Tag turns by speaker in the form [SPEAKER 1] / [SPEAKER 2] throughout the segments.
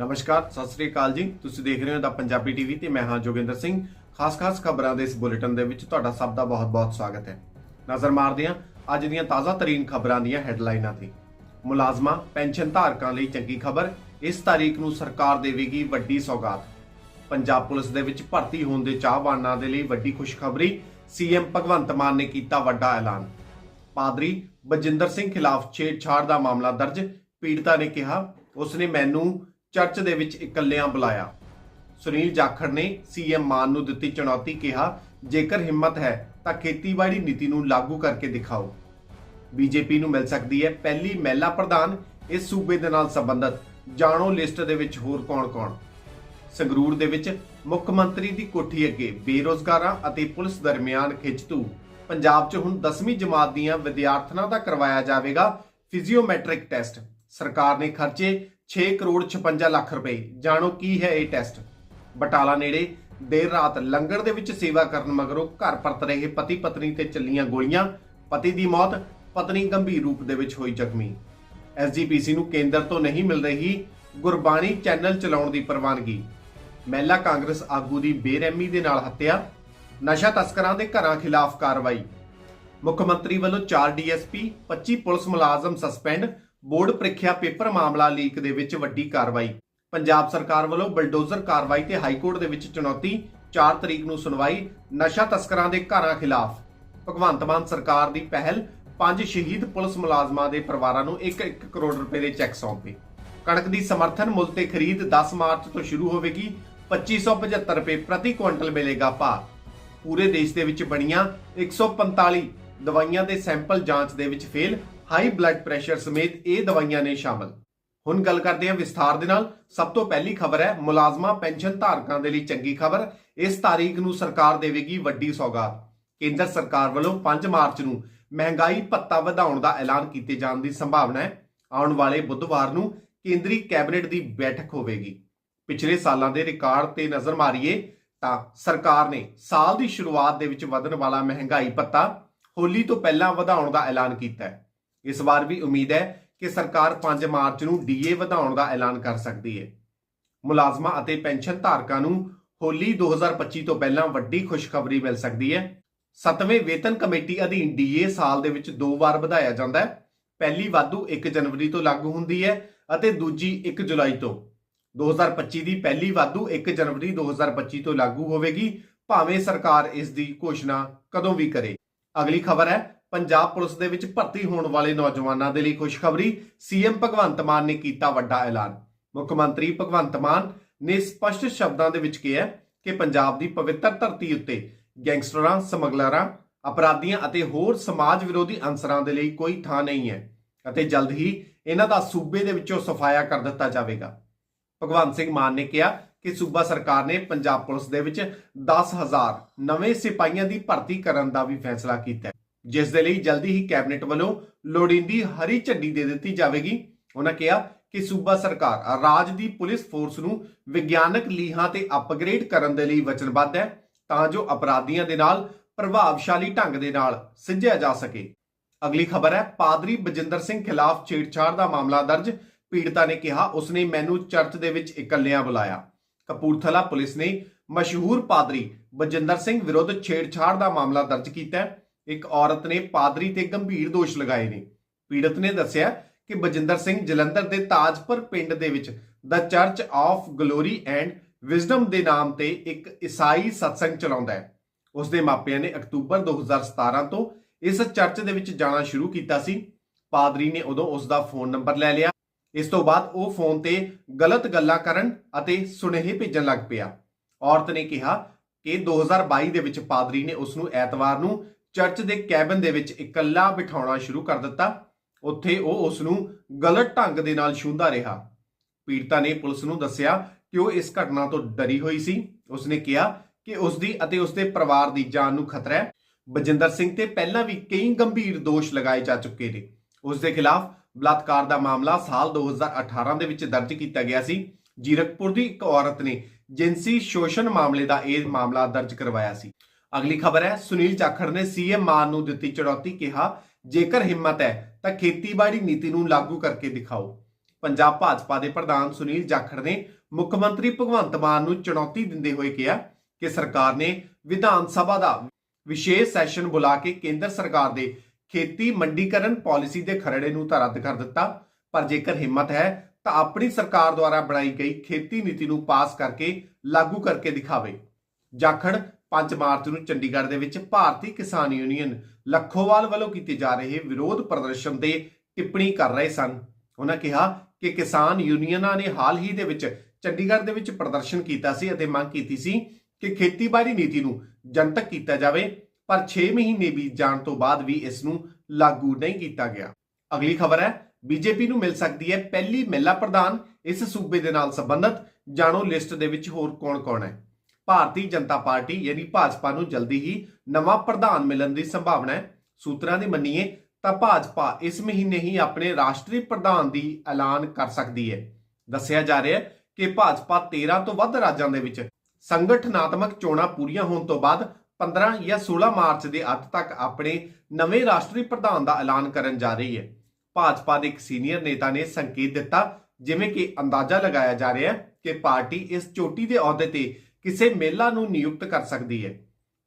[SPEAKER 1] ਨਮਸਕਾਰ, ਸਤਿ ਸ੍ਰੀ ਅਕਾਲ ਜੀ। ਤੁਸੀਂ ਦੇਖ ਰਹੇ ਹੋ ਦਾ ਪੰਜਾਬੀ ਟੀਵੀ ਤੇ ਮੈਂ ਹਾਂ ਜੋਗਿੰਦਰ ਸਿੰਘ। ਖਾਸ-ਖਾਸ ਖਬਰਾਂ ਦੇ ਇਸ ਬੁਲੇਟਿਨ ਦੇ ਵਿੱਚ ਤੁਹਾਡਾ ਸਭ ਦਾ ਬਹੁਤ-ਬਹੁਤ ਸਵਾਗਤ ਹੈ। ਨਜ਼ਰ ਮਾਰਦੇ ਹਾਂ ਅੱਜ ਦੀਆਂ ਤਾਜ਼ਾ ਤਰੀਨ ਖਬਰਾਂ ਦੀਆਂ ਹੈਡਲਾਈਨਾਂ ਤੇ। ਮੁਲਾਜ਼ਮਾਂ, ਪੈਨਸ਼ਨ ਧਾਰਕਾਂ ਲਈ ਚੰਗੀ ਖਬਰ, ਇਸ ਤਾਰੀਖ ਨੂੰ ਸਰਕਾਰ ਦੇਵੇਗੀ ਵੱਡੀ ਸੌਗਾਤ। ਪੰਜਾਬ ਪੁਲਿਸ ਦੇ ਵਿੱਚ ਭਰਤੀ ਹੋਣ ਦੇ ਚਾਹਵਾਨਾਂ ਦੇ ਲਈ ਵੱਡੀ ਖੁਸ਼ਖਬਰੀ, ਸੀਐਮ ਭਗਵੰਤ ਮਾਨ ਨੇ ਕੀਤਾ ਵੱਡਾ ਐਲਾਨ। ਪਾਦਰੀ ਬਜਿੰਦਰ ਸਿੰਘ ਖਿਲਾਫ ਛੇੜਛਾੜ ਦਾ ਮਾਮਲਾ ਦਰਜ, ਪੀੜਤਾ ਨੇ ਕਿਹਾ, ਉਸਨੇ ਮੈਨੂੰ ਚਰਚ ਦੇ ਵਿੱਚ ਇਕੱਲਿਆਂ ਬੁਲਾਇਆ। ਸੁਨੀਲ ਜਾਖੜ ਨੇ ਸੀਐਮ ਮਾਨ ਨੂੰ ਦਿੱਤੀ ਚੁਣੌਤੀ ਕਿਹਾ, ਜੇਕਰ ਹਿੰਮਤ ਹੈ, ਤਾਂ ਖੇਤੀਬਾੜੀ ਨੀਤੀ ਨੂੰ ਲਾਗੂ ਕਰਕੇ ਦਿਖਾਓ। ਬੀਜੇਪੀ ਨੂੰ ਮਿਲ ਸਕਦੀ ਹੈ ਪਹਿਲੀ ਮਹਿਲਾ ਪ੍ਰਧਾਨ, ਇਸ ਸੂਬੇ ਦੇ ਨਾਲ ਸੰਬੰਧਤ। ਜਾਣੋ ਲਿਸਟ ਦੇ ਵਿੱਚ ਹੋਰ ਕੌਣ-ਕੌਣ? ਸੰਗਰੂਰ ਦੇ ਵਿੱਚ ਮੁੱਖ ਮੰਤਰੀ ਦੀ ਕੋਠੀ ਅੱਗੇ ਬੇਰੋਜ਼ਗਾਰਾਂ ਅਤੇ ਪੁਲਿਸ ਦਰਮਿਆਨ ਖਿੱਚਤੂ ਪੰਜਾਬ 'ਚ ਹੁਣ 10ਵੀਂ ਜਮਾਤ ਦੀਆਂ ਵਿਦਿਆਰਥਣਾਂ ਦਾ ਕਰਵਾਇਆ ਜਾਵੇਗਾ ਫਿਜ਼ੀਓਮੈਟ੍ਰਿਕ ਟੈਸਟ। ਸਰਕਾਰ ਨੇ ਖਰਚੇ 6 ਕਰੋੜ 56 ਲੱਖ ਰੁਪਏ। ਜਾਣੋ ਕੀ ਹੈ ਇਹ ਟੈਸਟ? ਬਟਾਲਾ ਨੇੜੇ ਦੇਰ ਰਾਤ ਲੰਗਰ ਦੇ ਵਿੱਚ ਸੇਵਾ ਕਰਨ ਮਗਰੋਂ ਘਰ ਪਰਤ ਰਹੇ ਪਤੀ ਪਤਨੀ ਤੇ ਚੱਲੀਆਂ ਗੋਲੀਆਂ। ਪਤੀ ਦੀ ਮੌਤ, ਪਤਨੀ ਗੰਭੀਰ ਰੂਪ ਦੇ ਵਿੱਚ ਹੋਈ ਜ਼ਖਮੀ। ਐਸਜੀਪੀਸੀ ਨੂੰ ਕੇਂਦਰ ਤੋਂ ਨਹੀਂ ਮਿਲ ਰਹੀ ਗੁਰਬਾਣੀ ਚੈਨਲ ਚਲਾਉਣ ਦੀ ਪ੍ਰਵਾਨਗੀ। ਮਹਿਲਾ ਕਾਂਗਰਸ ਆਗੂ ਦੀ ਬੇਰਹਿਮੀ ਦੇ ਨਾਲ ਹੱਤਿਆ। ਨਸ਼ਾ ਤਸਕਰਾਂ ਦੇ ਘਰਾਂ ਖਿਲਾਫ ਕਾਰਵਾਈ। ਮੁੱਖ ਮੰਤਰੀ ਵੱਲੋਂ 4 ਡੀਐਸਪੀ 25 ਪੁਲਿਸ ਮੁਲਾਜ਼ਮ ਸਸਪੈਂਡ। ਬੋਰਡ ਪ੍ਰੀਖਿਆ ਪੇਪਰ ਮਾਮਲਾ ਲੀਕ ਦੇ ਵਿੱਚ ਵੱਡੀ ਕਾਰਵਾਈ। ਪੰਜਾਬ ਸਰਕਾਰ ਵੱਲੋਂ ਬਲਡੋਜ਼ਰ ਕਾਰਵਾਈ ਤੇ ਹਾਈ ਕੋਰਟ ਦੇ ਵਿੱਚ ਚੁਣੌਤੀ 4 ਤਰੀਕ ਨੂੰ ਸੁਣਵਾਈ, ਨਸ਼ਾ ਤਸਕਰਾਂ ਦੇ ਘਰਾਂ ਖਿਲਾਫ। ਭਗਵੰਤ ਮਾਨ ਸਰਕਾਰ ਦੀ ਪਹਿਲ, ਪੰਜ ਸ਼ਹੀਦ ਪੁਲਿਸ ਮੁਲਾਜ਼ਮਾਂ ਦੇ ਪਰਿਵਾਰਾਂ ਨੂੰ 1-1 ਕਰੋੜ ਰੁਪਏ ਦੇ ਚੈੱਕ ਸੌਂਪੇ। ਕਣਕ ਦੀ ਸਮਰਥਨ ਮੁੱਲ ਤੇ ਖਰੀਦ 10 ਮਾਰਚ ਤੋਂ ਸ਼ੁਰੂ ਹੋਵੇਗੀ 2575 ਰੁਪਏ ਪ੍ਰਤੀ ਕੁਇੰਟਲ ਮਿਲੇਗਾ ਭਾਅ। ਪੂਰੇ ਦੇਸ਼ ਦੇ ਵਿੱਚ ਬਣੀਆਂ 145 ਦਵਾਈਆਂ ਦੇ ਸੈਂਪਲ ਜਾਂਚ ਦੇ ਵਿੱਚ ਫੇਲ ਹਾਈ ਬਲੱਡ ਪ੍ਰੈਸ਼ਰ ਸਮੇਤ ਇਹ ਦਵਾਈਆਂ ਨੇ ਸ਼ਾਮਲ। ਹੁਣ ਗੱਲ ਕਰਦੇ ਹਾਂ ਵਿਸਥਾਰ ਦੇ ਨਾਲ। ਸਭ ਤੋਂ ਪਹਿਲੀ ਖਬਰ ਹੈ, ਮੁਲਾਜ਼ਮਾਂ, ਪੈਨਸ਼ਨ ਧਾਰਕਾਂ ਦੇ ਲਈ ਚੰਗੀ ਖਬਰ। ਇਸ ਤਾਰੀਖ ਨੂੰ ਸਰਕਾਰ ਦੇਵੇਗੀ ਵੱਡੀ ਸੌਗਾਤ। ਕੇਂਦਰ ਸਰਕਾਰ ਵੱਲੋਂ 5 ਮਾਰਚ ਨੂੰ ਮਹਿੰਗਾਈ ਭੱਤਾ ਵਧਾਉਣ ਦਾ ਐਲਾਨ ਕੀਤੇ ਜਾਣ ਦੀ ਸੰਭਾਵਨਾ ਹੈ। ਆਉਣ ਵਾਲੇ ਬੁੱਧਵਾਰ ਨੂੰ ਕੇਂਦਰੀ ਕੈਬਨਿਟ ਦੀ ਬੈਠਕ ਹੋਵੇਗੀ। ਪਿਛਲੇ ਸਾਲਾਂ ਦੇ ਰਿਕਾਰਡ ਤੇ ਨਜ਼ਰ ਮਾਰੀਏ ਤਾਂ ਸਰਕਾਰ ਨੇ ਸਾਲ ਦੀ ਸ਼ੁਰੂਆਤ ਦੇ ਵਿੱਚ ਵਧਣ ਵਾਲਾ ਮਹਿੰਗਾਈ ਭੱਤਾ ਹੋਲੀ ਤੋਂ ਪਹਿਲਾਂ ਵਧਾਉਣ ਦਾ ਐਲਾਨ ਕੀਤਾ ਹੈ। ਇਸ ਵਾਰ ਵੀ ਉਮੀਦ ਹੈ ਕਿ ਸਰਕਾਰ 5 ਮਾਰਚ ਨੂੰ ਡੀਏ ਵਧਾਉਣ ਦਾ ਐਲਾਨ ਕਰ ਸਕਦੀ ਹੈ। ਮੁਲਾਜ਼ਮਾਂ ਅਤੇ ਪੈਨਸ਼ਨ ਧਾਰਕਾਂ ਨੂੰ ਹੋਲੀ 2025 ਤੋਂ ਪਹਿਲਾਂ ਵੱਡੀ ਖੁਸ਼ਖਬਰੀ ਮਿਲ ਸਕਦੀ ਹੈ। ਸੱਤਵੇਂ ਵੇਤਨ ਕਮੇਟੀ ਅਧੀਨ ਡੀਏ ਸਾਲ ਦੇ ਵਿੱਚ ਦੋ ਵਾਰ ਵਧਾਇਆ ਜਾਂਦਾ ਹੈ। ਪਹਿਲੀ ਵਾਧੂ 1 ਜਨਵਰੀ ਤੋਂ ਲਾਗੂ ਹੁੰਦੀ ਹੈ ਅਤੇ ਦੂਜੀ 1 ਜੁਲਾਈ ਤੋਂ। 2025 ਦੀ ਪਹਿਲੀ ਵਾਧੂ 1 ਜਨਵਰੀ 2025 ਤੋਂ ਲਾਗੂ ਹੋਵੇਗੀ। ਭਾਵੇਂ ਸਰਕਾਰ ਇਸ ਦੀ ਘੋਸ਼ਣਾ ਕਦੋਂ ਵੀ ਕਰੇ। ਅਗਲੀ ਖਬਰ ਹੈ ਪੰਜਾਬ ਪੁਲਿਸ ਦੇ ਵਿੱਚ ਭਰਤੀ ਹੋਣ ਵਾਲੇ ਨੌਜਵਾਨਾਂ ਦੇ ਲਈ ਖੁਸ਼ਖਬਰੀ ਸੀਐਮ ਭਗਵੰਤ ਮਾਨ ਨੇ ਕੀਤਾ ਵੱਡਾ ਐਲਾਨ। ਮੁੱਖ ਮੰਤਰੀ ਭਗਵੰਤ ਮਾਨ ਨੇ ਸਪਸ਼ਟ ਸ਼ਬਦਾਂ ਦੇ ਵਿੱਚ ਕਿਹਾ ਕਿ ਪੰਜਾਬ ਦੀ ਪਵਿੱਤਰ ਧਰਤੀ ਉੱਤੇ ਗੈਂਗਸਟਰਾਂ, ਸਮਗਲਰਾਂ, ਅਪਰਾਧੀਆਂ ਅਤੇ ਹੋਰ ਸਮਾਜ ਵਿਰੋਧੀ ਅੰਸਰਾਂ ਦੇ ਲਈ ਕੋਈ ਥਾਂ ਨਹੀਂ ਹੈ ਅਤੇ ਜਲਦ ਹੀ ਇਹਨਾਂ ਦਾ ਸੂਬੇ ਦੇ ਵਿੱਚੋਂ ਸਫਾਇਆ ਕਰ ਦਿੱਤਾ ਜਾਵੇਗਾ। ਭਗਵੰਤ ਸਿੰਘ ਮਾਨ ਨੇ ਕਿਹਾ ਕਿ ਸੂਬਾ ਸਰਕਾਰ ਨੇ ਪੰਜਾਬ ਪੁਲਿਸ ਦੇ ਵਿੱਚ 10000 ਨਵੇਂ ਸਿਪਾਹੀਆਂ ਦੀ ਭਰਤੀ ਕਰਨ ਦਾ ਵੀ ਫੈਸਲਾ ਕੀਤਾ ਹੈ। ਜਿਸ ਦੇ ਲਈ ਜਲਦੀ ਹੀ ਕੈਬਨਿਟ ਵੱਲੋਂ ਲੋੜੀਂਦੀ ਹਰੀ ਝੰਡੀ ਦੇ ਦਿੱਤੀ ਜਾਵੇਗੀ। ਉਹਨਾਂ ਕਿਹਾ ਕਿ ਸੂਬਾ ਸਰਕਾਰ ਰਾਜ ਦੀ ਪੁਲਿਸ ਫੋਰਸ ਨੂੰ ਵਿਗਿਆਨਕ ਲੀਹਾਂ ਤੇ ਅਪਗ੍ਰੇਡ ਕਰਨ ਦੇ ਲਈ ਵਚਨਬੱਧ ਹੈ ਤਾਂ ਜੋ ਅਪਰਾਧੀਆਂ ਦੇ ਨਾਲ ਪ੍ਰਭਾਵਸ਼ਾਲੀ ਢੰਗ ਦੇ ਨਾਲ ਸਿੱਝਿਆ ਜਾ ਸਕੇ। ਅਗਲੀ ਖਬਰ ਹੈ, ਪਾਦਰੀ ਬਜਿੰਦਰ ਸਿੰਘ ਖਿਲਾਫ ਛੇੜਛਾੜ ਦਾ ਮਾਮਲਾ ਦਰਜ। ਪੀੜਤਾ ਨੇ ਕਿਹਾ, ਉਸਨੇ ਮੈਨੂੰ ਚਰਚ ਦੇ ਵਿੱਚ ਇਕੱਲਿਆਂ ਬੁਲਾਇਆ। ਕਪੂਰਥਲਾ ਪੁਲਿਸ ਨੇ ਮਸ਼ਹੂਰ ਪਾਦਰੀ ਬਜਿੰਦਰ ਸਿੰਘ ਵਿਰੁੱਧ ਛੇੜਛਾੜ ਦਾ ਮਾਮਲਾ ਦਰਜ ਕੀਤਾ ਹੈ। ਇੱਕ ਔਰਤ ਨੇ ਪਾਦਰੀ ਤੇ ਗੰਭੀਰ ਦੋਸ਼ ਲਗਾਏ ਨੇ। ਪੀੜਤ ਨੇ ਦੱਸਿਆ ਕਿ ਬਜਿੰਦਰ ਸਿੰਘ ਜਲੰਧਰ ਦੇ ਤਾਜਪੁਰ ਪਿੰਡ ਦੇ ਵਿੱਚ the church of glory and wisdom ਦੇ ਨਾਮ ਤੇ ਇੱਕ ਈਸਾਈ ਸਤਸੰਗ ਚਲਾਉਂਦਾ ਹੈ। ਉਸ ਦੇ ਮਾਪਿਆਂ ਨੇ ਅਕਤੂਬਰ 2017 ਤੋਂ ਇਸ ਚਰਚ ਦੇ ਵਿੱਚ ਜਾਣਾ ਸ਼ੁਰੂ ਕੀਤਾ ਸੀ। ਪਾਦਰੀ ਨੇ ਉਦੋਂ ਉਸ ਦਾ ਫੋਨ ਨੰਬਰ ਲੈ ਲਿਆ। ਇਸ ਤੋਂ ਬਾਅਦ ਉਹ ਫੋਨ ਤੇ ਗਲਤ ਗੱਲਾਂ ਕਰਨ ਅਤੇ ਸੁਨੇਹੇ ਭੇਜਣ ਲੱਗ ਪਿਆ। ਔਰਤ ਨੇ ਕਿਹਾ ਕਿ 2022 ਦੇ ਵਿੱਚ ਪਾਦਰੀ ਨੇ ਉਸ ਨੂੰ ਐਤਵਾਰ ਨੂੰ ਚਰਚ ਦੇ ਕੈਬਨ ਦੇ ਵਿੱਚ ਇਕੱਲਾ ਬਿਠਾਉਣਾ ਸ਼ੁਰੂ ਕਰ ਦਿੱਤਾ। ਉੱਥੇ ਉਹ ਉਸ ਨੂੰ ਗਲਤ ਢੰਗ ਦੇ ਨਾਲ ਛੂੰਦਾ ਰਿਹਾ। ਪੀੜਤਾ ਨੇ ਪੁਲਿਸ ਨੂੰ ਦੱਸਿਆ ਕਿ ਉਹ ਇਸ ਘਟਨਾ ਤੋਂ ਡਰੀ ਹੋਈ ਸੀ। ਉਸਨੇ ਕਿਹਾ ਕਿ ਉਸ ਦੀ ਅਤੇ ਉਸ ਦੇ ਪਰਿਵਾਰ ਦੀ ਜਾਨ ਨੂੰ ਖਤਰਾ ਹੈ। ਬਜਿੰਦਰ ਸਿੰਘ ਤੇ ਪਹਿਲਾਂ ਵੀ ਕਈ ਗੰਭੀਰ ਦੋਸ਼ ਲਗਾਏ ਜਾ ਚੁੱਕੇ ਨੇ। ਉਸ ਦੇ ਖਿਲਾਫ ਬਲਾਤਕਾਰ ਦਾ ਮਾਮਲਾ ਸਾਲ 2018 ਦੇ ਵਿੱਚ ਦਰਜ ਕੀਤਾ ਗਿਆ ਸੀ। ਜੀਰਕਪੁਰ ਦੀ ਇੱਕ ਔਰਤ ਨੇ ਜਿੰਸੀ ਸ਼ੋਸ਼ਣ ਮਾਮਲੇ ਦਾ ਇਹ ਮਾਮਲਾ ਦਰਜ ਕਰਵਾਇਆ ਸੀ। ਅਗਲੀ ਖਬਰ ਹੈ, ਸੁਨੀਲ ਜਾਖੜ ਨੇ ਸੀਐਮ ਮਾਨ ਨੂੰ ਦਿੱਤੀ ਚੁਣੌਤੀ, ਕਿਹਾ, ਜੇਕਰ ਹਿੰਮਤ ਹੈ, ਤਾਂ ਖੇਤੀਬਾੜੀ ਨੀਤੀ ਨੂੰ ਲਾਗੂ ਕਰਕੇ ਦਿਖਾਓ। ਪੰਜਾਬ ਭਾਜਪਾ ਦੇ ਪ੍ਰਧਾਨ ਸੁਨੀਲ ਜਾਖੜ ਨੇ ਮੁੱਖ ਮੰਤਰੀ ਭਗਵੰਤ ਮਾਨ ਨੂੰ ਚੁਣੌਤੀ ਦਿੰਦੇ ਹੋਏ ਕਿਹਾ ਕਿ ਸਰਕਾਰ ਨੇ ਵਿਧਾਨ ਸਭਾ ਦਾ ਵਿਸ਼ੇਸ਼ ਸੈਸ਼ਨ ਬੁਲਾ ਕੇ ਕੇਂਦਰ ਸਰਕਾਰ ਦੇ ਖੇਤੀ ਮੰਡੀਕਰਨ ਪਾਲਿਸੀ ਦੇ ਖਰੜੇ ਨੂੰ ਤਾਂ ਰੱਦ ਕਰ ਦਿੱਤਾ, ਪਰ ਜੇਕਰ ਹਿੰਮਤ ਹੈ, ਤਾਂ ਆਪਣੀ ਸਰਕਾਰ ਦੁਆਰਾ ਬਣਾਈ ਗਈ ਖੇਤੀ ਨੀਤੀ ਨੂੰ ਪਾਸ ਕਰਕੇ ਲਾਗੂ ਕਰਕੇ ਦਿਖਾਵੇ। ਜਾਖੜ 5 ਮਾਰਚ ਨੂੰ ਚੰਡੀਗੜ੍ਹ ਦੇ ਵਿੱਚ ਭਾਰਤੀ ਕਿਸਾਨ ਯੂਨੀਅਨ ਲੱਖੋਵਾਲ ਵੱਲੋਂ ਕੀਤੇ ਜਾ ਰਹੇ ਵਿਰੋਧ ਪ੍ਰਦਰਸ਼ਨ ਦੇ ਟਿੱਪਣੀ ਕਰ ਰਹੇ ਸਨ। ਉਹਨਾਂ ਕਿਹਾ ਕਿ ਕਿਸਾਨ ਯੂਨੀਅਨਾਂ ਨੇ ਹਾਲ ਹੀ ਦੇ ਵਿੱਚ ਚੰਡੀਗੜ੍ਹ ਦੇ ਵਿੱਚ ਪ੍ਰਦਰਸ਼ਨ ਕੀਤਾ ਸੀ ਅਤੇ ਮੰਗ ਕੀਤੀ ਸੀ ਕਿ ਖੇਤੀਬਾੜੀ ਨੀਤੀ ਨੂੰ ਜਨਤਕ ਕੀਤਾ ਜਾਵੇ, ਪਰ 6 ਮਹੀਨੇ ਬੀਤ ਜਾਣ ਤੋਂ ਬਾਅਦ ਵੀ ਇਸ ਨੂੰ ਲਾਗੂ ਨਹੀਂ ਕੀਤਾ ਗਿਆ। ਅਗਲੀ ਖਬਰ ਹੈ, ਬੀਜੇਪੀ ਨੂੰ ਮਿਲ ਸਕਦੀ ਹੈ ਪਹਿਲੀ ਮਹਿਲਾ ਪ੍ਰਧਾਨ, ਇਸ ਸੂਬੇ ਦੇ ਨਾਲ ਸੰਬੰਧਤ। ਜਾਣੋ ਲਿਸਟ ਦੇ ਵਿੱਚ ਹੋਰ ਕੌਣ-ਕੌਣ ਹੈ। ਭਾਰਤੀ ਜਨਤਾ ਪਾਰਟੀ ਯਾਨੀ ਭਾਜਪਾ ਨੂੰ ਜਲਦੀ ਹੀ ਨਵਾਂ ਪ੍ਰਧਾਨ ਮਿਲਣ ਦੀ ਸੰਭਾਵਨਾ ਹੈ। ਸੂਤਰਾਂ ਦੀ ਮੰਨੀਏ ਤਾਂ ਭਾਜਪਾ ਇਸ ਮਹੀਨੇ ਹੀ ਆਪਣੇ ਰਾਸ਼ਟਰੀ ਪ੍ਰਧਾਨ ਦੀ ਐਲਾਨ ਕਰ ਸਕਦੀ ਹੈ। ਦੱਸਿਆ ਜਾ ਰਿਹਾ ਹੈ ਕਿ ਭਾਜਪਾ 13 ਤੋਂ ਵੱਧ ਰਾਜਾਂ ਦੇ ਵਿੱਚ ਸੰਗਠਨਾਤਮਕ ਚੋਣਾਂ ਪੂਰੀਆਂ ਹੋਣ ਤੋਂ ਬਾਅਦ 15 ਜਾਂ 16 ਮਾਰਚ ਦੇ ਅੰਤ ਤੱਕ ਆਪਣੇ ਨਵੇਂ ਰਾਸ਼ਟਰੀ ਪ੍ਰਧਾਨ ਦਾ ਐਲਾਨ ਕਰਨ ਜਾ ਰਹੀ ਹੈ। ਭਾਜਪਾ ਦੇ ਇੱਕ ਸੀਨੀਅਰ ਨੇਤਾ ਨੇ ਸੰਕੇਤ ਦਿੱਤਾ, ਜਿਵੇਂ ਕਿ ਅੰਦਾਜ਼ਾ ਲਗਾਇਆ ਜਾ ਰਿਹਾ ਹੈ ਕਿ ਪਾਰਟੀ ਇਸ ਚੋਟੀ ਦੇ ਅਹੁਦੇ ਤੇ ਕਿਸੇ ਮਹਿਲਾ ਨੂੰ ਨਿਯੁਕਤ ਕਰ ਸਕਦੀ ਹੈ,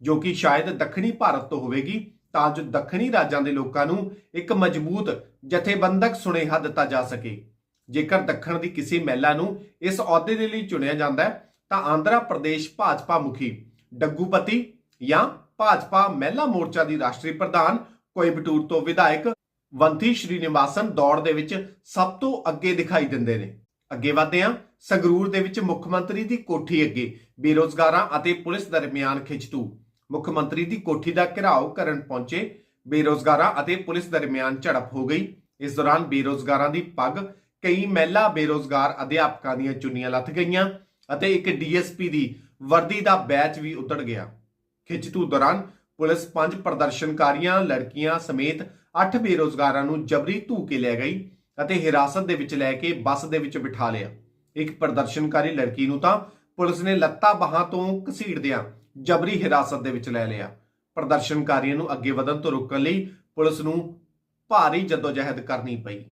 [SPEAKER 1] ਜੋ ਕਿ ਸ਼ਾਇਦ ਦੱਖਣੀ ਭਾਰਤ ਤੋਂ ਹੋਵੇਗੀ, ਤਾਂ ਜੋ ਦੱਖਣੀ ਰਾਜਾਂ ਦੇ ਲੋਕਾਂ ਨੂੰ ਇੱਕ ਮਜ਼ਬੂਤ, ਜਥੇਬੰਦਕ ਸੁਨੇਹਾ ਦਿੱਤਾ ਜਾ ਸਕੇ। ਜੇਕਰ ਦੱਖਣ ਦੀ ਕਿਸੇ ਮਹਿਲਾ ਨੂੰ ਇਸ ਅਹੁਦੇ ਦੇ ਲਈ ਚੁਣਿਆ ਜਾਂਦਾ ਹੈ, ਤਾਂ ਆਂਧਰਾ ਪ੍ਰਦੇਸ਼ ਭਾਜਪਾ ਮੁਖੀ ਡੱਗੂਪਤੀ ਜਾਂ ਭਾਜਪਾ ਮਹਿਲਾ ਮੋਰਚਾ ਦੀ ਰਾਸ਼ਟਰੀ ਪ੍ਰਧਾਨ ਕੋਇਬਟੂਰ ਤੋਂ ਵਿਧਾਇਕ ਵੰਥੀ ਸ਼੍ਰੀਨਿਵਾਸਨ ਦੌੜ ਦੇ ਵਿੱਚ ਸਭ ਤੋਂ ਅੱਗੇ ਦਿਖਾਈ ਦਿੰਦੇ ਨੇ। ਅੱਗੇ ਵਧਦੇ ਹਾਂ। ਸੰਗਰੂਰ ਦੇ ਵਿੱਚ ਮੁੱਖ ਮੰਤਰੀ ਦੀ ਕੋਠੀ ਅੱਗੇ ਬੇਰੋਜ਼ਗਾਰਾਂ ਅਤੇ ਪੁਲਿਸ ਦਰਮਿਆਨ ਖਿੱਚਤੂ। ਮੁੱਖ ਮੰਤਰੀ ਦੀ ਕੋਠੀ ਦਾ ਘਿਰਾਓ ਕਰਨ ਪਹੁੰਚੇ ਬੇਰੋਜ਼ਗਾਰਾਂ ਅਤੇ ਪੁਲਿਸ ਦਰਮਿਆਨ ਝੜਪ ਹੋ ਗਈ। ਇਸ ਦੌਰਾਨ ਬੇਰੋਜ਼ਗਾਰਾਂ ਦੀ ਪੱਗ ਕਈ ਮਹਿਲਾ ਬੇਰੋਜ਼ਗਾਰ ਅਧਿਆਪਕਾਂ ਦੀਆਂ ਚੁੰਨੀਆਂ ਲੱਥ ਗਈਆਂ ਅਤੇ ਇੱਕ ਡੀਐਸਪੀ ਦੀ ਵਰਦੀ ਦਾ ਬੈਚ ਵੀ ਉਤੜ ਗਿਆ। ਖਿੱਚਤੂ ਦੌਰਾਨ ਪੁਲਿਸ ਪੰਜ ਪ੍ਰਦਰਸ਼ਨਕਾਰੀਆਂ, ਲੜਕੀਆਂ ਸਮੇਤ 8 ਬੇਰੋਜ਼ਗਾਰਾਂ ਨੂੰ ਜਬਰੀ ਧੂ ਕੇ ਲੈ ਗਈ ਅਤੇ ਹਿਰਾਸਤ ਦੇ ਵਿੱਚ ਲੈ ਕੇ ਬੱਸ ਦੇ ਵਿੱਚ ਬਿਠਾ ਲਿਆ। ਇੱਕ ਪ੍ਰਦਰਸ਼ਨਕਾਰੀ ਲੜਕੀ ਨੂੰ ਤਾਂ ਪੁਲਿਸ ਨੇ ਲੱਤਾਂ ਬਾਹਾਂ ਤੋਂ ਘਸੀੜਦਿਆਂ ਜਬਰੀ ਹਿਰਾਸਤ ਦੇ ਵਿੱਚ ਲੈ ਲਿਆ। ਪ੍ਰਦਰਸ਼ਨਕਾਰੀਆਂ ਨੂੰ ਅੱਗੇ ਵਧਣ ਤੋਂ ਰੋਕਣ ਲਈ ਪੁਲਿਸ ਨੂੰ ਭਾਰੀ ਜਦੋਜਹਿਦ ਕਰਨੀ ਪਈ।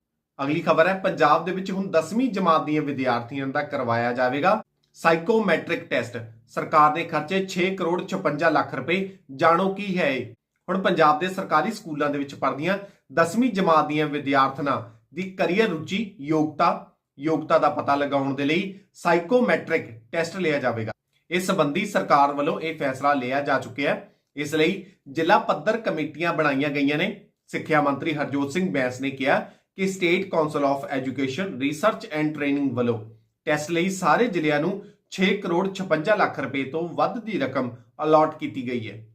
[SPEAKER 1] ਅਗਲੀ ਖਬਰ ਹੈ, ਪੰਜਾਬ ਦੇ ਵਿੱਚ ਹੁਣ 10ਵੀਂ ਜਮਾਤ ਦੀਆਂ ਵਿਦਿਆਰਥੀਆਂ ਦਾ ਕਰਵਾਇਆ ਜਾਵੇਗਾ ਸਾਈਕੋਮੈਟ੍ਰਿਕ ਟੈਸਟ। ਸਰਕਾਰ ਨੇ ਖਰਚੇ 6 ਕਰੋੜ 56 ਲੱਖ ਰੁਪਏ। ਜਾਣੋ ਕੀ ਹੈ ਇਹ? ਹੁਣ ਪੰਜਾਬ ਦੇ ਸਰਕਾਰੀ ਸਕੂਲਾਂ ਦੇ ਵਿੱਚ ਪੜ੍ਹਦੀਆਂ 10ਵੀਂ ਜਮਾਤ ਦੀਆਂ ਵਿਦਿਆਰਥਣਾਂ ਦੀ ਕਰੀਅਰ ਰੁਚੀ, ਯੋਗਤਾ ਯੋਗਤਾ ਦਾ ਪਤਾ ਲਗਾਉਣ ਦੇ ਲਈ ਸਾਈਕੋਮੈਟ੍ਰਿਕ ਟੈਸਟ ਲਿਆ ਜਾਵੇਗਾ। ਇਸ ਸੰਬੰਧੀ ਸਰਕਾਰ ਵੱਲੋਂ ਇਹ ਫੈਸਲਾ ਲਿਆ ਜਾ ਚੁੱਕਿਆ ਹੈ। ਇਸ ਲਈ ਜ਼ਿਲ੍ਹਾ ਪੱਧਰ ਕਮੇਟੀਆਂ ਬਣਾਈਆਂ ਗਈਆਂ ਨੇ। ਸਿੱਖਿਆ ਮੰਤਰੀ ਹਰਜੋਤ ਸਿੰਘ ਬੈਂਸ ਨੇ ਕਿਹਾ ਕਿ state council of education research and training ਵੱਲੋਂ ਟੈਸਟ ਲਈ ਸਾਰੇ ਜ਼ਿਲ੍ਹਿਆਂ ਨੂੰ 6 ਕਰੋੜ 56 ਲੱਖ ਰੁਪਏ ਤੋਂ ਵੱਧ ਦੀ ਰਕਮ ਅਲਾਟ ਕੀਤੀ ਗਈ ਹੈ।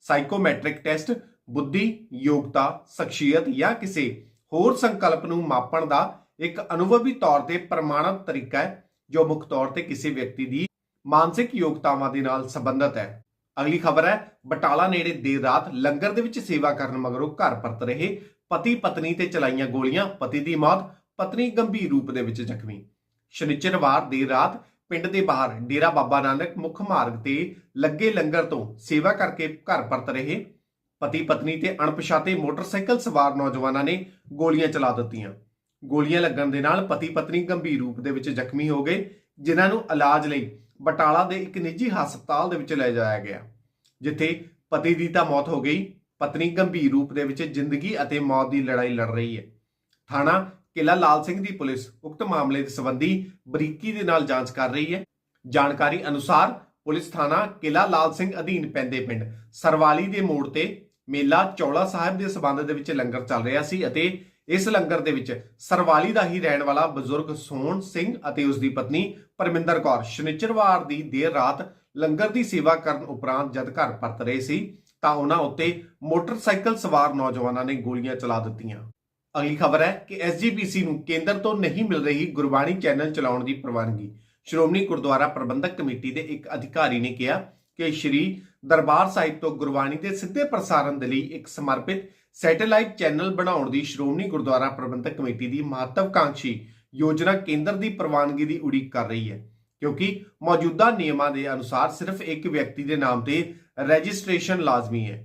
[SPEAKER 1] ਸਾਈਕੋਮੈਟ੍ਰਿਕ ਟੈਸਟ ਬੁੱਧੀ, ਯੋਗਤਾ, ਸ਼ਖਸੀਅਤ ਜਾਂ ਕਿਸੇ ਹੋਰ ਸੰਕਲਪ ਨੂੰ ਮਾਪਣ ਦਾ ਇੱਕ ਅਨੁਭਵੀ ਤੌਰ ਤੇ ਪ੍ਰਮਾਣਿਤ ਤਰੀਕਾ ਹੈ, ਜੋ ਮੁੱਖ ਤੌਰ ਤੇ ਕਿਸੇ ਵਿਅਕਤੀ ਦੀ ਮਾਨਸਿਕ ਯੋਗਤਾਵਾਂ ਦੇ ਨਾਲ ਸੰਬੰਧਿਤ ਹੈ। ਅਗਲੀ ਖਬਰ ਹੈ, ਬਟਾਲਾ ਨੇੜੇ ਦੇਰ ਰਾਤ ਲੰਗਰ ਦੇ ਵਿੱਚ ਸੇਵਾ ਕਰਨ ਮਗਰੋਂ ਘਰ ਪਰਤ ਰਹੇ ਪਤੀ ਪਤਨੀ ਤੇ ਚਲਾਈਆਂ ਗੋਲੀਆਂ, ਪਤੀ ਦੀ ਮੌਤ, ਪਤਨੀ ਗੰਭੀਰ ਰੂਪ ਦੇ ਵਿੱਚ ਜ਼ਖਮੀ। ਸ਼ਨੀਚਰਵਾਰ ਦੇਰ ਰਾਤ ਪਿੰਡ ਦੇ ਬਾਹਰ ਡੇਰਾ ਬਾਬਾ ਨਾਨਕ ਮੁੱਖ ਮਾਰਗ ਤੇ ਲੱਗੇ ਲੰਗਰ ਤੋਂ ਸੇਵਾ ਕਰਕੇ ਘਰ ਪਰਤ ਰਹੇ ਪਤੀ ਪਤਨੀ ਤੇ ਅਣਪਛਾਤੇ ਮੋਟਰਸਾਈਕਲ ਸਵਾਰ ਨੌਜਵਾਨਾਂ ਨੇ ਗੋਲੀਆਂ ਚਲਾ ਦਿੱਤੀਆਂ। ਗੋਲੀਆਂ ਲੱਗਣ ਦੇ ਨਾਲ ਪਤੀ ਪਤਨੀ ਗੰਭੀਰ ਰੂਪ ਦੇ ਵਿੱਚ ਜ਼ਖਮੀ ਹੋ ਗਏ, ਜਿਨ੍ਹਾਂ ਨੂੰ ਇਲਾਜ ਲਈ ਬਟਾਲਾ ਦੇ ਇੱਕ ਨਿੱਜੀ ਹਸਪਤਾਲ ਦੇ ਵਿੱਚ ਲੈ ਜਾਇਆ ਗਿਆ। ਜਿੱਥੇ ਪਤੀ ਦੀ ਤਾਂ ਮੌਤ ਹੋ ਗਈ, ਪਤਨੀ ਗੰਭੀਰ ਰੂਪ ਦੇ ਵਿੱਚ ਜ਼ਿੰਦਗੀ ਅਤੇ ਮੌਤ ਦੀ ਲੜਾਈ ਲੜ ਰਹੀ ਹੈ। ਥਾਣਾ ਕਿਲਾ ਲਾਲ ਸਿੰਘ ਦੀ ਪੁਲਿਸ ਉਕਤ ਮਾਮਲੇ ਦੇ ਸੰਬੰਧੀ ਬਰੀਕੀ ਦੇ ਨਾਲ ਜਾਂਚ ਕਰ ਰਹੀ ਹੈ। ਜਾਣਕਾਰੀ ਅਨੁਸਾਰ ਪੁਲਿਸ ਥਾਣਾ ਕਿਲਾ ਲਾਲ ਸਿੰਘ ਅਧੀਨ ਪੈਂਦੇ ਪਿੰਡ ਸਰਵਾਲੀ ਦੇ ਮੋੜ ਤੇ ਮੇਲਾ ਚੌਲਾ ਸਾਹਿਬ ਦੇ ਸਬੰਧ ਦੇ ਵਿੱਚ ਲੰਗਰ ਚੱਲ ਰਿਹਾ ਸੀ ਅਤੇ ਇਸ ਲੰਗਰ ਦੇ ਵਿੱਚ ਸਰਵਾਲੀ ਦਾ ਹੀ ਰਹਿਣ ਵਾਲਾ ਬਜ਼ੁਰਗ ਸੋਹਣ ਸਿੰਘ ਅਤੇ ਉਸ ਦੀ ਪਤਨੀ ਪਰਮਿੰਦਰ ਕੌਰ ਸ਼ਨੀਚਰਵਾਰ ਦੀ ਦੇਰ ਰਾਤ ਲੰਗਰ ਦੀ ਸੇਵਾ ਕਰਨ ਉਪਰੰਤ ਜਦ ਘਰ ਪਰਤ ਰਹੇ ਸੀ, ਤਾਂ ਉਹਨਾਂ ਉੱਤੇ ਮੋਟਰਸਾਈਕਲ ਸਵਾਰ ਨੌਜਵਾਨਾਂ ਨੇ ਗੋਲੀਆਂ ਚਲਾ ਦਿੱਤੀਆਂ। ਅਗਲੀ ਖਬਰ ਹੈ ਕਿ ਐਸਜੀਪੀਸੀ ਨੂੰ ਕੇਂਦਰ ਤੋਂ ਨਹੀਂ ਮਿਲ ਰਹੀ ਗੁਰਬਾਣੀ ਚੈਨਲ ਚਲਾਉਣ ਦੀ ਪ੍ਰਵਾਨਗੀ। ਸ਼੍ਰੋਮਣੀ ਗੁਰਦੁਆਰਾ ਪ੍ਰਬੰਧਕ ਕਮੇਟੀ ਦੇ ਇੱਕ ਅਧਿਕਾਰੀ ਨੇ ਕਿਹਾ ਕਿ ਸ਼੍ਰੀ ਦਰਬਾਰ ਸਾਹਿਬ ਤੋਂ ਗੁਰਬਾਣੀ ਦੇ ਸਿੱਧੇ ਪ੍ਰਸਾਰਣ ਦੇ ਲਈ ਇੱਕ ਸਮਰਪਿਤ ਸੈਟੇਲਾਈਟ ਚੈਨਲ ਬਣਾਉਣ ਦੀ ਸ਼੍ਰੋਮਣੀ ਗੁਰਦੁਆਰਾ ਪ੍ਰਬੰਧਕ ਕਮੇਟੀ ਦੀ ਮਹੱਤਵਕਾਂਸ਼ੀ ਯੋਜਨਾ ਕੇਂਦਰ ਦੀ ਪ੍ਰਵਾਨਗੀ ਦੀ ਉਡੀਕ ਕਰ ਰਹੀ ਹੈ, ਕਿਉਂਕਿ ਮੌਜੂਦਾ ਨਿਯਮਾਂ ਦੇ ਅਨੁਸਾਰ ਸਿਰਫ ਇੱਕ ਵਿਅਕਤੀ ਦੇ ਨਾਮ ਤੇ ਰਜਿਸਟ੍ਰੇਸ਼ਨ ਲਾਜ਼ਮੀ ਹੈ।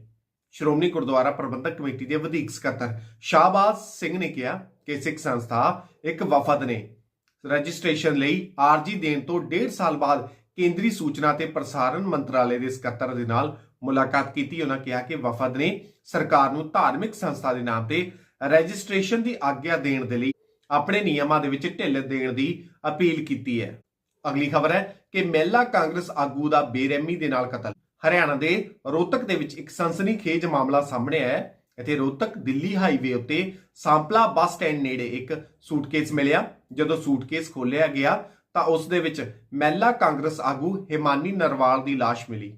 [SPEAKER 1] ਸ਼੍ਰੋਮਣੀ ਗੁਰਦੁਆਰਾ ਪ੍ਰਬੰਧਕ ਕਮੇਟੀ ਦੇ ਵਧੀਕ ਸਕੱਤਰ ਸ਼ਾਹਬਾਜ਼ ਸਿੰਘ ਨੇ ਕਿਹਾ ਕਿ ਸਿੱਖ ਸੰਸਥਾ ਇੱਕ ਵਫਦ ਨੇ। ਰਜਿਸਟ੍ਰੇਸ਼ਨ ਲਈ ਆਰਜੀ ਦੇਣ ਤੋਂ ਡੇਢ ਸਾਲ ਬਾਅਦ ਕੇਂਦਰੀ ਸੂਚਨਾ ਤੇ ਪ੍ਰਸਾਰਣ ਮੰਤਰਾਲੇ ਦੇ ਸਕੱਤਰ ਦੇ ਨਾਲ ਮੁਲਾਕਾਤ ਕੀਤੀ, ਉਹਨਾਂ ਕਿਹਾ ਕਿ ਵਫਦ ਨੇ ਸਰਕਾਰ ਨੂੰ ਧਾਰਮਿਕ ਸੰਸਥਾ ਦੇ ਨਾਮ ਤੇ ਰਜਿਸਟ੍ਰੇਸ਼ਨ ਦੀ ਆਗਿਆ ਦੇਣ ਦੇ ਲਈ ਆਪਣੇ ਨਿਯਮਾਂ ਦੇ ਵਿੱਚ ਢਿੱਲ ਦੇਣ ਦੀ ਅਪੀਲ ਕੀਤੀ ਹੈ। ਅਗਲੀ ਖਬਰ ਹੈ ਕਿ ਮਹਿਲਾ ਕਾਂਗਰਸ ਆਗੂ ਦਾ ਬੇਰਹਿਮੀ ਦੇ ਨਾਲ ਕਤਲ। ਹਰਿਆਣਾ ਦੇ ਰੋਹਤਕ ਦੇ ਵਿੱਚ ਇੱਕ ਸਨਸਨੀਖੇਜ ਮਾਮਲਾ ਸਾਹਮਣੇ ਆਇਆ ਹੈ। ਇੱਥੇ ਰੋਹਤਕ ਦਿੱਲੀ ਹਾਈਵੇ ਉੱਤੇ ਸਾਂਪਲਾ ਬੱਸ ਸਟੈਂਡ ਨੇੜੇ ਇੱਕ ਸੂਟਕੇਸ ਮਿਲਿਆ। ਜਦੋਂ ਸੂਟਕੇਸ ਖੋਲਿਆ ਗਿਆ ਤਾਂ ਉਸ ਦੇ ਵਿੱਚ ਮਹਿਲਾ ਕਾਂਗਰਸ ਆਗੂ ਹਿਮਾਨੀ ਨਰਵਾਲ ਦੀ ਲਾਸ਼ ਮਿਲੀ।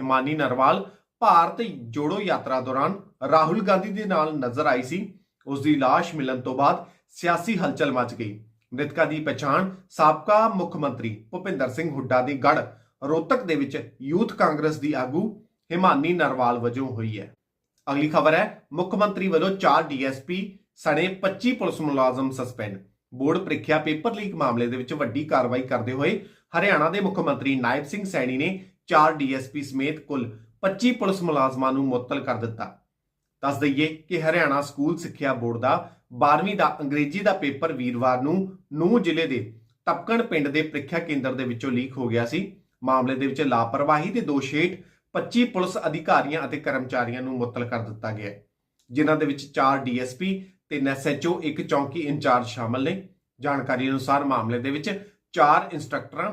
[SPEAKER 1] ਹਿਮਾਨੀ ਨਰਵਾਲ ਭਾਰਤ ਜੋੜੋ ਯਾਤਰਾ ਦੌਰਾਨ ਰਾਹੁਲ ਗਾਂਧੀ ਦੇ ਨਾਲ ਨਜ਼ਰ ਆਈ ਸੀ। ਉਸ ਦੀ ਲਾਸ਼ ਮਿਲਣ ਤੋਂ ਬਾਅਦ ਸਿਆਸੀ ਹਲਚਲ ਮਚ ਗਈ। ਮ੍ਰਿਤਕਾ ਦੀ ਪਛਾਣ ਸਾਬਕਾ ਮੁੱਖ ਮੰਤਰੀ ਭੁਪਿੰਦਰ ਸਿੰਘ ਹੁੱਡਾ ਦੀ ਗੜ ਰੋਹਤਕ ਦੇ ਵਿੱਚ ਯੂਥ ਕਾਂਗਰਸ ਦੀ ਆਗੂ ਹਿਮਾਨੀ ਨਰਵਾਲ ਵਜੋਂ ਹੋਈ ਹੈ। ਅਗਲੀ ਖਬਰ ਹੈ, ਮੁੱਖ ਮੰਤਰੀ ਵੱਲੋਂ 4 ਡੀਐਸਪੀ, ਸਣੇ 25 ਪੁਲਿਸ ਮੁਲਾਜ਼ਮ ਸਸਪੈਂਡ। ਬੋਰਡ ਪ੍ਰੀਖਿਆ ਪੇਪਰ ਲੀਕ ਮਾਮਲੇ ਦੇ ਵਿੱਚ ਵੱਡੀ ਕਾਰਵਾਈ ਕਰਦੇ ਹੋਏ ਹਰਿਆਣਾ ਦੇ ਮੁੱਖ ਮੰਤਰੀ ਨਾਇਬ ਸਿੰਘ ਸੈਣੀ ਨੇ 4 ਡੀਐਸਪੀ ਸਮੇਤ ਕੁੱਲ 25 ਪੁਲਿਸ ਮੁਲਾਜ਼ਮਾਂ ਨੂੰ ਮੁਅੱਤਲ ਕਰ ਦਿੱਤਾ। ਦੱਸ ਦਈਏ ਕਿ ਹਰਿਆਣਾ ਸਕੂਲ ਸਿੱਖਿਆ ਬੋਰਡ ਦਾ 12ਵੀਂ ਦਾ ਅੰਗਰੇਜ਼ੀ ਦਾ ਪੇਪਰ ਵੀਰਵਾਰ ਨੂੰ ਨੂੰ ਜ਼ਿਲ੍ਹੇ ਦੇ ਤਪਕਣ ਪਿੰਡ ਦੇ ਪ੍ਰੀਖਿਆ ਕੇਂਦਰ ਦੇ ਵਿੱਚੋਂ ਲੀਕ ਹੋ ਗਿਆ ਸੀ। ਮਾਮਲੇ ਦੇ ਵਿੱਚ ਲਾਪਰਵਾਹੀ ਦੇ ਦੋਸ਼ ਹੇਠ 25 ਪੁਲਿਸ ਅਧਿਕਾਰੀਆਂ ਅਤੇ ਕਰਮਚਾਰੀਆਂ ਨੂੰ ਮੁਅੱਤਲ ਕਰ ਦਿੱਤਾ ਗਿਆ ਜਿਨ੍ਹਾਂ ਦੇ ਵਿੱਚ 4 ਡੀਐਸਪੀ ਤੇ ਐਸਐਚਓ ਇੱਕ ਚੌਂਕੀ ਇੰਚਾਰਜ ਸ਼ਾਮਲ ਨੇ। ਜਾਣਕਾਰੀ ਅਨੁਸਾਰ ਮਾਮਲੇ ਦੇ ਵਿੱਚ 4 ਇੰਸਟ੍ਰਕਟਰਾਂ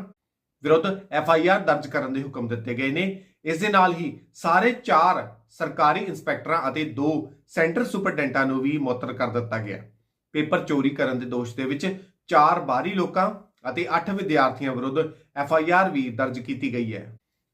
[SPEAKER 1] ਵਿਰੁੱਧ ਐਫ ਆਈ ਆਰ ਦਰਜ ਕਰਨ ਦੇ ਹੁਕਮ ਦਿੱਤੇ ਗਏ ਨੇ। ਇਸ ਦੇ ਨਾਲ ਹੀ ਸਾਰੇ 4 ਸਰਕਾਰੀ ਇੰਸਪੈਕਟਰਾਂ ਅਤੇ 2 ਸੈਂਟਰ ਸੁਪਰਡੈਂਟਾਂ ਨੂੰ ਵੀ ਮੁਅੱਤਲ ਕਰ ਦਿੱਤਾ ਗਿਆ। ਪੇਪਰ ਚੋਰੀ ਕਰਨ ਦੇ ਦੋਸ਼ ਦੇ ਵਿੱਚ 4 ਬਾਹਰੀ ਲੋਕਾਂ ਅਤੇ 8 ਵਿਦਿਆਰਥੀਆਂ ਵਿਰੁੱਧ ਐਫਆਈਆਰ ਵੀ ਦਰਜ ਕੀਤੀ ਗਈ ਹੈ।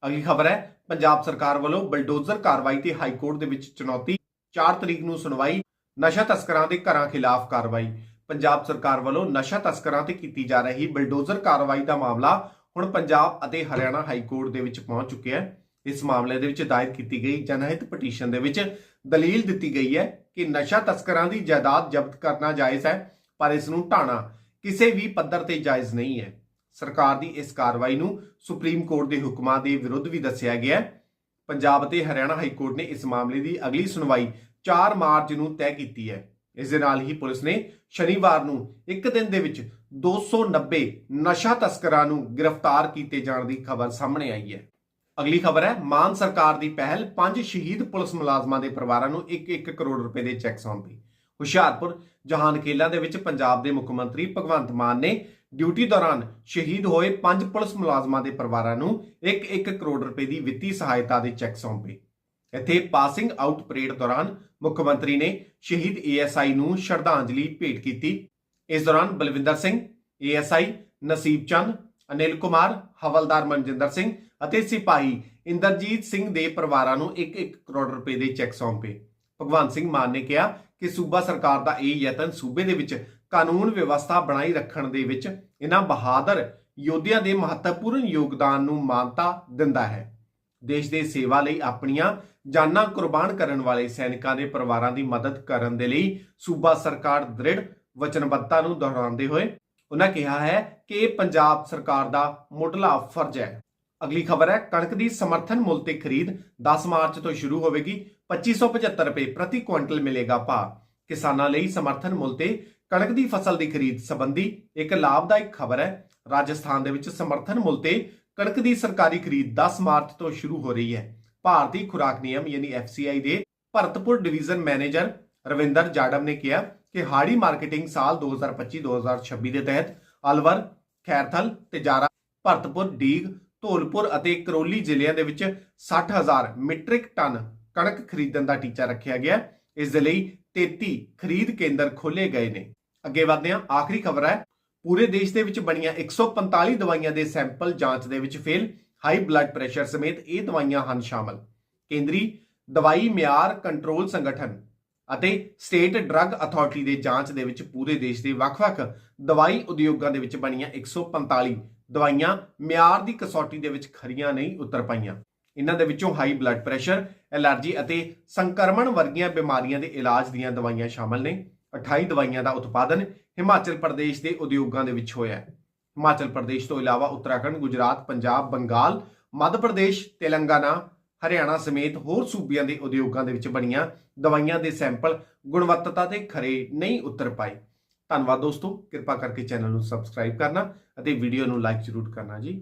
[SPEAKER 1] ਅਗਲੀ ਖਬਰ ਹੈ, ਪੰਜਾਬ ਸਰਕਾਰ ਵੱਲੋਂ ਬਲਡੋਜ਼ਰ ਕਾਰਵਾਈ ਤੇ ਹਾਈ ਕੋਰਟ ਦੇ ਵਿੱਚ ਚੁਣੌਤੀ। 4 ਤਰੀਕ ਨੂੰ ਸੁਣਵਾਈ, ਨਸ਼ਾ ਤਸਕਰਾਂ ਦੇ ਘਰਾਂ ਖਿਲਾਫ ਕਾਰਵਾਈ। ਪੰਜਾਬ ਸਰਕਾਰ ਵੱਲੋਂ ਨਸ਼ਾ ਤਸਕਰਾਂ ਤੇ ਕੀਤੀ ਜਾ ਰਹੀ ਬਲਡੋਜ਼ਰ ਕਾਰਵਾਈ ਦਾ ਮਾਮਲਾ ਹੁਣ ਪੰਜਾਬ ਅਤੇ ਹਰਿਆਣਾ ਹਾਈ ਕੋਰਟ ਦੇ ਵਿੱਚ ਪਹੁੰਚ ਚੁੱਕਿਆ ਹੈ ਇਸ ਮਾਮਲੇ ਦੇ ਵਿੱਚ ਦਾਇਰ ਕੀਤੀ ਗਈ ਜਨਹਿਤ ਪਟੀਸ਼ਨ ਦੇ ਵਿੱਚ ਦਲੀਲ ਦਿੱਤੀ ਗਈ ਹੈ ਕਿ ਨਸ਼ਾ ਤਸਕਰਾਂ ਦੀ ਜਾਇਦਾਦ ਜ਼ਬਤ ਕਰਨਾ ਜਾਇਜ਼ ਹੈ, ਪਰ ਇਸ ਨੂੰ ਢਾਣਾ ਕਿਸੇ ਵੀ ਪੱਧਰ ਤੇ ਜਾਇਜ਼ ਨਹੀਂ ਹੈ। ਸਰਕਾਰ ਦੀ ਇਸ ਕਾਰਵਾਈ ਨੂੰ ਸੁਪਰੀਮ ਕੋਰਟ ਦੇ ਹੁਕਮਾਂ ਦੇ ਵਿਰੁੱਧ ਵੀ ਦੱਸਿਆ ਗਿਆ ਹੈ। ਪੰਜਾਬ ਅਤੇ ਹਰਿਆਣਾ ਹਾਈ ਕੋਰਟ ਨੇ ਇਸ ਮਾਮਲੇ ਦੀ ਅਗਲੀ ਸੁਣਵਾਈ 4 ਮਾਰਚ ਨੂੰ ਤੈਅ ਕੀਤੀ ਹੈ। ਇਸ ਦੇ ਨਾਲ ਹੀ ਪੁਲਿਸ ਨੇ ਸ਼ਨੀਵਾਰ ਨੂੰ ਇੱਕ ਦਿਨ ਦੇ ਵਿੱਚ 290 ਨਸ਼ਾ ਤਸਕਰਾਂ ਨੂੰ ਗ੍ਰਿਫਤਾਰ ਕੀਤੇ ਜਾਣ ਦੀ ਖਬਰ ਸਾਹਮਣੇ ਆਈ ਹੈ। ਅਗਲੀ ਖਬਰ ਹੈ, ਮਾਨ ਸਰਕਾਰ ਦੀ ਪਹਿਲ ਪੰਜ ਸ਼ਹੀਦ ਪੁਲਿਸ ਮੁਲਾਜ਼ਮਾਂ ਦੇ ਪਰਿਵਾਰਾਂ ਨੂੰ 1-1 ਕਰੋੜ ਰੁਪਏ ਦੇ ਚੈੱਕ ਸੌਂਪੇ। ਹੁਸ਼ਿਆਰਪੁਰ, ਜਹਾਨਕੇਲਾ ਦੇ ਵਿੱਚ ਪੰਜਾਬ ਦੇ ਮੁੱਖ ਮੰਤਰੀ ਭਗਵੰਤ ਮਾਨ ਨੇ ਡਿਊਟੀ ਦੌਰਾਨ ਸ਼ਹੀਦ ਹੋਏ ਪੰਜ ਪੁਲਿਸ ਮੁਲਾਜ਼ਮਾਂ ਦੇ ਪਰਿਵਾਰਾਂ ਨੂੰ 1-1 ਕਰੋੜ ਰੁਪਏ ਦੀ ਵਿੱਤੀ ਸਹਾਇਤਾ ਦੇ ਚੈੱਕ ਸੌਂਪੇ। ਇੱਥੇ ਪਾਸਿੰਗ ਆਊਟ ਪਰੇਡ ਦੌਰਾਨ ਮੁੱਖ ਮੰਤਰੀ ਨੇ ਸ਼ਹੀਦ ਏਐਸਆਈ ਨੂੰ ਸ਼ਰਧਾਂਜਲੀ ਭੇਟ ਕੀਤੀ। ਇਸ ਦੌਰਾਨ ਬਲਵਿੰਦਰ ਸਿੰਘ ਏਐਸਆਈ ਨਸੀਬ ਚੰਦ, ਅਨਿਲ ਕੁਮਾਰ, ਹਵਲਦਾਰ ਮਨਜਿੰਦਰ ਸਿੰਘ ਅਤੇ ਸਿਪਾਹੀ ਇੰਦਰਜੀਤ ਸਿੰਘ ਦੇ ਪਰਿਵਾਰਾਂ ਨੂੰ 1-1 ਕਰੋੜ ਰੁਪਏ ਦੇ ਚੈੱਕ ਸੌਂਪੇ। ਭਗਵੰਤ ਸਿੰਘ ਮਾਨ ਨੇ ਕਿਹਾ ਕਿ ਸੂਬਾ ਸਰਕਾਰ ਦਾ ਇਹ ਯਤਨ ਸੂਬੇ ਦੇ ਵਿੱਚ ਕਾਨੂੰਨ ਵਿਵਸਥਾ ਬਣਾਈ ਰੱਖਣ ਦੇ ਵਿੱਚ ਇਹਨਾਂ ਬਹਾਦਰ ਯੋਧਿਆਂ ਦੇ ਮਹੱਤਵਪੂਰਨ ਯੋਗਦਾਨ ਨੂੰ ਮਾਨਤਾ ਦਿੰਦਾ ਹੈ। ਦੇਸ਼ ਦੇ ਸੇਵਾ ਲਈ ਆਪਣੀਆਂ ਜਾਨਾਂ ਕੁਰਬਾਨ ਕਰਨ ਵਾਲੇ ਸੈਨਿਕਾਂ ਦੇ ਪਰਿਵਾਰਾਂ ਦੀ ਮਦਦ ਕਰਨ ਦੇ ਲਈ ਸੂਬਾ ਸਰਕਾਰ ਦ੍ਰਿੜ ਵਚਨਬੱਧਤਾ ਨੂੰ ਦੁਹਰਾਉਂਦੇ ਹੋਏ ਉਹਨਾਂ ਕਿਹਾ ਹੈ ਕਿ ਇਹ ਪੰਜਾਬ ਸਰਕਾਰ ਦਾ ਮੁੱਢਲਾ ਫਰਜ਼ ਹੈ। ਅਗਲੀ ਖਬਰ ਹੈ, ਕਣਕ ਦੀ ਸਮਰਥਨ ਮੁੱਲ ਤੇ ਖਰੀਦ 10 ਮਾਰਚ ਤੋਂ ਸ਼ੁਰੂ ਹੋਵੇਗੀ। 2575 ਰੁਪਏ ਪ੍ਰਤੀ ਕੁਇੰਟਲ ਮਿਲੇਗਾ ਭਾਅ। ਕਿਸਾਨਾਂ ਲਈ ਸਮਰਥਨ ਮੁੱਲ ਤੇ ਕਣਕ ਦੀ ਫਸਲ ਦੀ ਖਰੀਦ ਸੰਬੰਧੀ ਇੱਕ ਲਾਭਦਾਇਕ ਖਬਰ ਹੈ। ਰਾਜਸਥਾਨ ਦੇ ਵਿੱਚ ਸਮਰਥਨ ਮੁੱਲ ਤੇ ਕਣਕ ਦੀ ਸਰਕਾਰੀ ਖਰੀਦ 10 ਮਾਰਚ ਤੋਂ ਸ਼ੁਰੂ ਹੋ ਰਹੀ ਹੈ। ਭਾਰਤੀ ਖੁਰਾਕ ਨਿਯਮ, ਯਾਨੀ FCI ਦੇ ਭਰਤਪੁਰ ਡਿਵੀਜ਼ਨ ਮੈਨੇਜਰ ਰਵਿੰਦਰ ਜਾਡਮ ਨੇ ਕਿਹਾ ਕਿ ਹਾੜੀ ਮਾਰਕੀਟਿੰਗ ਸਾਲ 2025-2026 ਦੇ ਤਹਿਤ ਅਲਵਰ, ਖੈਰਥਲ ਤੇਜਾਰਾ ਭਰਤਪੁਰ, ਡੀਗ, ਧੌਲਪੁਰ ਅਤੇ ਕਰੋਲੀ ਜ਼ਿਲ੍ਹਿਆਂ ਦੇ ਵਿੱਚ 60000 ਮੀਟ੍ਰਿਕ ਟਨ ਕਣਕ ਖਰੀਦਣ ਦਾ ਟੀਚਾ ਰੱਖਿਆ ਗਿਆ। ਹੈ। ਇਸ ਦੇ ਲਈ 33 ਖਰੀਦ ਕੇਂਦਰ ਖੋਲੇ ਗਏ ਨੇ। ਅੱਗੇ ਵਧਦੇ ਹਾਂ। ਆਖਰੀ ਖਬਰ ਹੈ। ਪੂਰੇ ਦੇਸ਼ ਦੇ ਵਿੱਚ ਬਣੀਆਂ 145 ਦਵਾਈਆਂ ਦੇ ਸੈਂਪਲ ਜਾਂਚ ਦੇ ਵਿੱਚ ਫੇਲ। ਹਾਈ ਬਲੱਡ ਪ੍ਰੈਸ਼ਰ ਸਮੇਤ ਇਹ ਦਵਾਈਆਂ ਹਨ ਸ਼ਾਮਲ। ਕੇਂਦਰੀ ਦਵਾਈ ਮਿਆਰ ਕੰਟਰੋਲ ਸੰਗਠਨ ਅਤੇ ਸਟੇਟ ਡਰੱਗ ਅਥਾਰਟੀ ਦੇ ਜਾਂਚ ਦੇ ਵਿੱਚ ਪੂਰੇ ਦੇਸ਼ ਦੇ ਵੱਖ-ਵੱਖ ਦਵਾਈ ਉਦਯੋਗਾਂ ਦੇ ਵਿੱਚ ਬਣੀਆਂ 145 ਦਵਾਈਆਂ ਮਿਆਰ ਦੀ ਕਸੌਟੀ ਦੇ ਵਿੱਚ ਖਰੀਆਂ ਨਹੀਂ ਉਤਰ ਪਾਈਆਂ। ਇਹਨਾਂ ਦੇ ਵਿੱਚੋਂ ਹਾਈ ਬਲੱਡ ਪ੍ਰੈਸ਼ਰ, ਐਲਰਜੀ ਅਤੇ ਸੰਕਰਮਣ ਵਰਗੀਆਂ ਬਿਮਾਰੀਆਂ ਦੇ ਇਲਾਜ ਦੀਆਂ ਦਵਾਈਆਂ ਸ਼ਾਮਲ ਨੇ। 28 ਦਵਾਈਆਂ ਦਾ ਉਤਪਾਦਨ ਹਿਮਾਚਲ ਪ੍ਰਦੇਸ਼ ਦੇ ਉਦਯੋਗਾਂ ਦੇ ਵਿੱਚ ਹੋਇਆ ਹੈ। ਹਿਮਾਚਲ ਪ੍ਰਦੇਸ਼ ਤੋਂ ਇਲਾਵਾ ਉੱਤਰਾਖੰਡ, ਗੁਜਰਾਤ, ਪੰਜਾਬ, ਬੰਗਾਲ, ਮੱਧ ਪ੍ਰਦੇਸ਼, ਤੇਲੰਗਾਨਾ, ਹਰਿਆਣਾ ਸਮੇਤ ਹੋਰ ਸੂਬਿਆਂ ਦੇ ਉਦਯੋਗਾਂ ਦੇ ਵਿੱਚ ਬਣੀਆਂ ਦਵਾਈਆਂ ਦੇ ਸੈਂਪਲ ਗੁਣਵੱਤਤਾ ਤੇ ਖਰੇ ਨਹੀਂ ਉਤਰ ਪਾਏ। ਧੰਨਵਾਦ ਦੋਸਤੋ, ਕਿਰਪਾ ਕਰਕੇ ਚੈਨਲ ਨੂੰ ਸਬਸਕ੍ਰਾਈਬ ਕਰਨਾ ਅਤੇ ਵੀਡੀਓ ਨੂੰ ਲਾਈਕ ਜ਼ਰੂਰ ਕਰਨਾ ਜੀ।